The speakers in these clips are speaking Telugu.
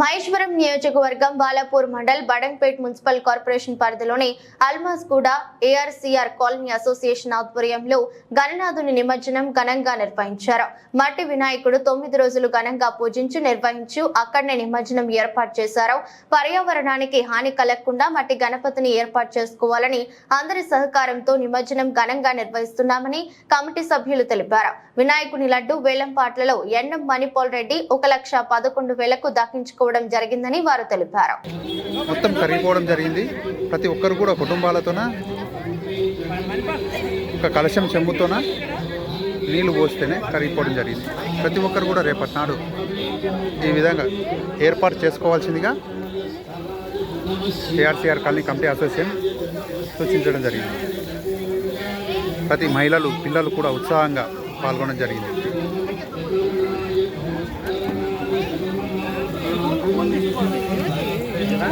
మహేశ్వరం నియోజకవర్గం బాలాపూర్ మండల్ బడంపేట్ మున్సిపల్ కార్పొరేషన్ పరిధిలోని అల్మాస్ కూడా ఏఆర్సీఆర్ కాలనీ అసోసియేషన్ ఆధ్వర్యంలో గణనాథుని నిమజ్జనం ఘనంగా నిర్వహించారు. మట్టి వినాయకుడు తొమ్మిది రోజులు ఘనంగా పూజించి నిర్వహించు అక్కడనే నిమజ్జనం ఏర్పాటు చేశారు. పర్యావరణానికి హాని కలగకుండా మట్టి గణపతిని ఏర్పాటు చేసుకోవాలని అందరి సహకారంతో నిమజ్జనం ఘనంగా నిర్వహిస్తున్నామని కమిటీ సభ్యులు తెలిపారు. వినాయకుని లడ్డు వేలంపాట్లలో ఎన్ఎం మణిపాల్ రెడ్డి ఒక లక్ష పదకొండు వేలకు దక్కించుకోవడం జరిగిందని వారు తెలిపారు. మొత్తం కరిగిపోవడం జరిగింది. ప్రతి ఒక్కరు కూడా కుటుంబాలతోన ఒక కలశం చెంబుతోన నీళ్ళు పోస్తేనే కరిగిపోవడం జరిగింది. ప్రతి ఒక్కరు కూడా రేపటి నాడు ఈ విధంగా ఏర్పాటు చేసుకోవాల్సిందిగా ఏఆర్సీఆర్ కాలనీ కమిటీ అసోసియేషన్ సూచించడం జరిగింది. ప్రతి మహిళలు పిల్లలు కూడా ఉత్సాహంగా పాల్గొనడం జరిగింది.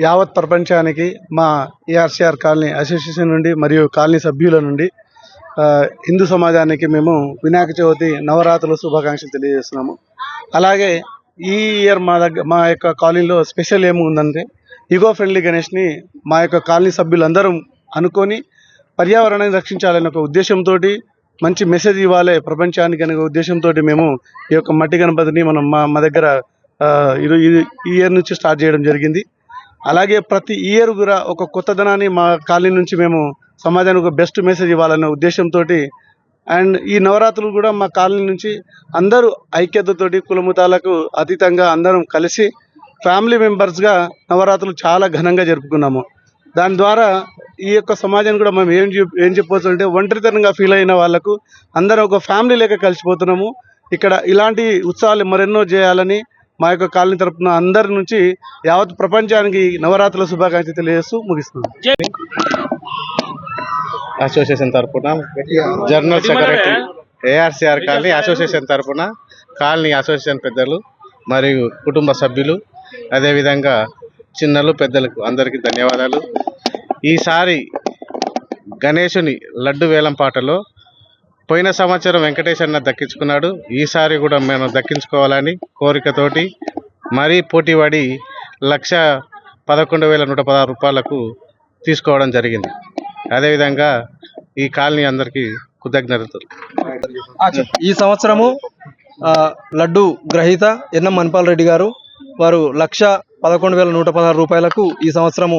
యావత్ ప్రపంచానికి మా ఏఆర్సీఆర్ కాలనీ అసోసియేషన్ నుండి మరియు కాలనీ సభ్యుల నుండి హిందూ సమాజానికి మేము వినాయక చవితి నవరాత్రుల శుభాకాంక్షలు తెలియజేస్తున్నాము. అలాగే ఈ ఇయర్ మా దగ్గర మా యొక్క కాలనీలో స్పెషల్ ఏముందంటే ఈగో ఫ్రెండ్లీ గణేష్ని మా యొక్క కాలనీ సభ్యులందరం అనుకొని పర్యావరణాన్ని రక్షించాలనే ఒక ఉద్దేశంతో మంచి మెసేజ్ ఇవ్వాలి ప్రపంచానికి అనే ఉద్దేశంతో మేము ఈ యొక్క మట్టి గణపతిని మనం మా మా దగ్గర ఈ ఇయర్ నుంచి స్టార్ట్ చేయడం జరిగింది. అలాగే ప్రతి ఇయర్ కూడా ఒక కొత్తదనాన్ని మా కాలనీ నుంచి మేము సమాజానికి ఒక బెస్ట్ మెసేజ్ ఇవ్వాలనే ఉద్దేశంతో అండ్ ఈ నవరాత్రులు కూడా మా కాలనీ నుంచి అందరూ ఐక్యతతోటి కులముతాలకు అతీతంగా అందరం కలిసి ఫ్యామిలీ మెంబర్స్గా నవరాత్రులు చాలా ఘనంగా జరుపుకున్నాము. దాని ద్వారా ఈ యొక్క సమాజాన్ని కూడా మనం ఏం చెప్ ఏం చెప్పవచ్చు అంటే ఒంటరితనంగా ఫీల్ అయిన వాళ్ళకు అందరం ఒక ఫ్యామిలీ లెక్క కలిసిపోతున్నాము. ఇక్కడ ఇలాంటి ఉత్సవాలు మరెన్నో చేయాలని మా యొక్క కాలనీ తరపున అందరి నుంచి యావత్ ప్రపంచానికి నవరాత్రుల శుభాకాంక్షలు తెలియజేస్తూ ముగిస్తున్నాను. అసోసియేషన్ తరపున general secretary A R C R colony association తరపున కాలనీ అసోసియేషన్ పెద్దలు మరియు కుటుంబ సభ్యులు అదేవిధంగా చిన్నలు పెద్దలకు అందరికీ ధన్యవాదాలు. ఈసారి గణేశుని లడ్డు వేలం పాటలో పోయిన సంవత్సరం వెంకటేష్ అన్న దక్కించుకున్నాడు. ఈసారి కూడా మేము దక్కించుకోవాలని కోరికతోటి మరీ పోటీపడి లక్ష పదకొండు వేల నూట పదహారు రూపాయలకు తీసుకోవడం జరిగింది. అదేవిధంగా ఈ కాలనీ అందరికీ కృతజ్ఞతలు. ఈ సంవత్సరము లడ్డు గ్రహీత ఎన్ఎం మణిపాల్ రెడ్డి గారు వారు లక్ష పదకొండు వేల నూట పదహారు రూపాయలకు ఈ సంవత్సరము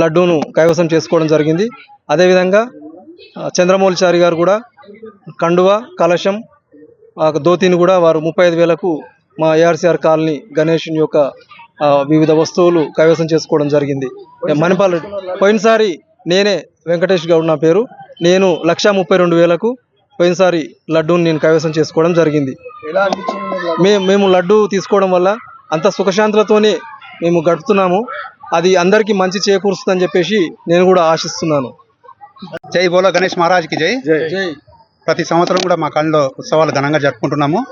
లడ్డూను కైవసం చేసుకోవడం జరిగింది. అదేవిధంగా చంద్రమౌళిచారి గారు కూడా కండువ కలశం ధోతిని కూడా వారు ముప్పై ఐదు వేలకు మా ఏఆర్సీఆర్ కాలనీ గణేషుని యొక్క వివిధ వస్తువులు కైవసం చేసుకోవడం జరిగింది. మణిపాల్ రెడ్డి పోయినసారి నేనే వెంకటేష్ గౌడ్ నా పేరు. నేను లక్ష ముప్పై రెండు వేలకు పోయినసారి లడ్డూని నేను కైవసం చేసుకోవడం జరిగింది. మేము మేము లడ్డు తీసుకోవడం వల్ల అంత సుఖశాంతులతోనే మేము గడుపుతున్నాము. అది అందరికీ మంచి చేకూరుస్తుందని చెప్పేసి నేను కూడా ఆశిస్తున్నాను. జై బోలో గణేష్ మహారాజ్కి జై. జై. ప్రతి సంవత్సరం కూడా మా కాలనీలో ఉత్సవాలు ఘనంగా జరుపుకుంటున్నాము.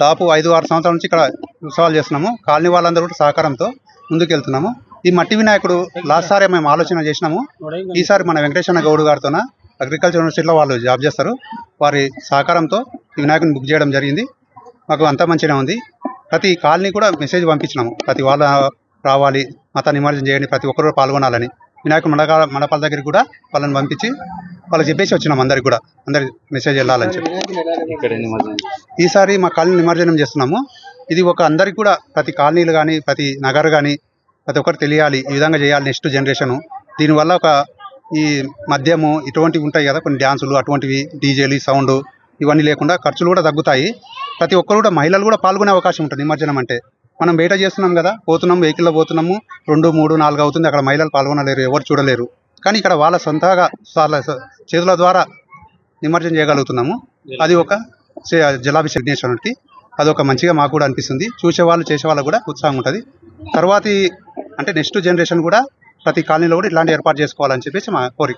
దాదాపు ఐదు ఆరు సంవత్సరాల నుంచి ఇక్కడ ఉత్సవాలు చేస్తున్నాము. కాలనీ వాళ్ళందరూ కూడా సహకారంతో ముందుకెళ్తున్నాము. ఈ మట్టి వినాయకుడు లాస్ట్ సారి మేము ఆలోచన చేసినాము. ఈసారి మన వెంకటేశ్వర గౌడ్ గారితోన అగ్రికల్చర్ యూనివర్సిటీలో వాళ్ళు జాబ్ చేస్తారు. వారి సహకారంతో ఈ వినాయకుడిని బుక్ చేయడం జరిగింది. మాకు అంతా మంచిగా ఉంది. ప్రతి కాలనీ కూడా మెసేజ్ పంపించినాము. ప్రతి వాళ్ళ రావాలి మత నిమజ్జనం చేయండి ప్రతి ఒక్కరు పాల్గొనాలని. వినాయకుడు మండగా మండపాల దగ్గరికి కూడా వాళ్ళని పంపించి వాళ్ళకి చెప్పేసి వచ్చినాం అందరికి కూడా. అందరికి మెసేజ్ వెళ్ళాలని చెప్పి. ఈసారి మా కాలనీ నిమజ్జనం చేస్తున్నాము. ఇది ఒక అందరికి కూడా ప్రతి కాలనీలు కానీ ప్రతి నగర్ కానీ ప్రతి ఒక్కరు తెలియాలి ఈ విధంగా చేయాలి నెక్స్ట్ జనరేషను. దీనివల్ల ఒక ఈ మద్యము ఇటువంటివి ఉంటాయి కదా కొన్ని డ్యాన్సులు అటువంటివి డీజేలు సౌండ్ ఇవన్నీ లేకుండా ఖర్చులు కూడా తగ్గుతాయి. ప్రతి ఒక్కరు కూడా మహిళలు కూడా పాల్గొనే అవకాశం ఉంటుంది నిమజ్జనం అంటే. మనం బయట చేస్తున్నాం కదా పోతున్నాం వెహికల్లో పోతున్నాము రెండు మూడు నాలుగు అవుతుంది అక్కడ మహిళలు పాల్గొనలేరు ఎవరు చూడలేరు. కానీ ఇక్కడ వాళ్ళ సొంతగా వాళ్ళ చేతుల ద్వారా నిమజ్జనం చేయగలుగుతున్నాము. అది ఒక చే- జలాభిషేక్ విఘ్నేశ్వరునికి అది ఒక మంచిగా మాకు కూడా అనిపిస్తుంది. చూసేవాళ్ళు చేసేవాళ్ళు కూడా ఉత్సాహం ఉంటుంది. తర్వాతి అంటే నెక్స్ట్ జనరేషన్ కూడా ప్రతి కాలనీలో కూడా ఇట్లాంటి ఏర్పాటు చేసుకోవాలని చెప్పేసి మా కోరిక.